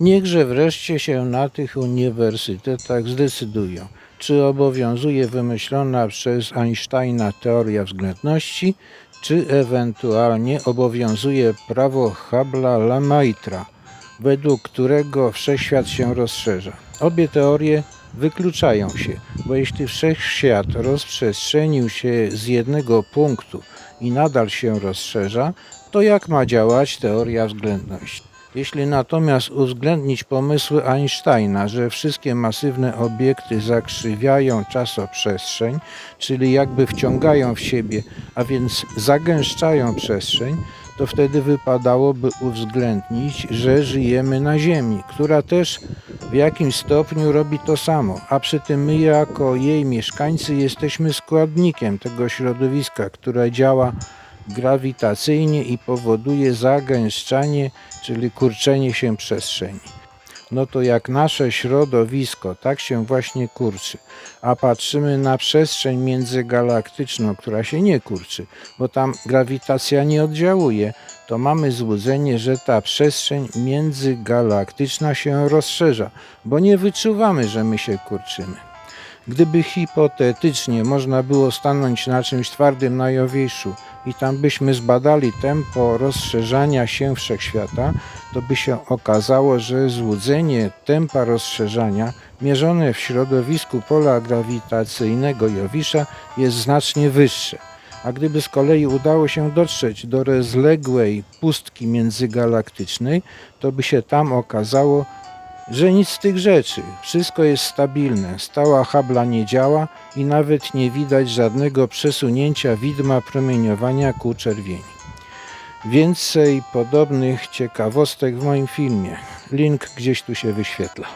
Niechże wreszcie się na tych uniwersytetach zdecydują, czy obowiązuje wymyślona przez Einsteina teoria względności, czy ewentualnie obowiązuje prawo Habla-Lemaitra, według którego wszechświat się rozszerza. Obie teorie wykluczają się, bo jeśli wszechświat rozprzestrzenił się z jednego punktu i nadal się rozszerza, to jak ma działać teoria względności? Jeśli natomiast uwzględnić pomysły Einsteina, że wszystkie masywne obiekty zakrzywiają czasoprzestrzeń, czyli jakby wciągają w siebie, a więc zagęszczają przestrzeń, to wtedy wypadałoby uwzględnić, że żyjemy na Ziemi, która też w jakimś stopniu robi to samo, a przy tym my jako jej mieszkańcy jesteśmy składnikiem tego środowiska, które działa grawitacyjnie i powoduje zagęszczanie, czyli kurczenie się przestrzeni. No to jak nasze środowisko tak się właśnie kurczy, a patrzymy na przestrzeń międzygalaktyczną, która się nie kurczy, bo tam grawitacja nie oddziałuje, to mamy złudzenie, że ta przestrzeń międzygalaktyczna się rozszerza, bo nie wyczuwamy, że my się kurczymy. Gdyby hipotetycznie można było stanąć na czymś twardym na Jowiszu i tam byśmy zbadali tempo rozszerzania się wszechświata, to by się okazało, że złudzenie tempa rozszerzania mierzone w środowisku pola grawitacyjnego Jowisza jest znacznie wyższe. A gdyby z kolei udało się dotrzeć do rozległej pustki międzygalaktycznej, to by się tam okazało, że nic z tych rzeczy. Wszystko jest stabilne, stała habla nie działa i nawet nie widać żadnego przesunięcia widma promieniowania ku czerwieni. Więcej podobnych ciekawostek w moim filmie. Link gdzieś tu się wyświetla.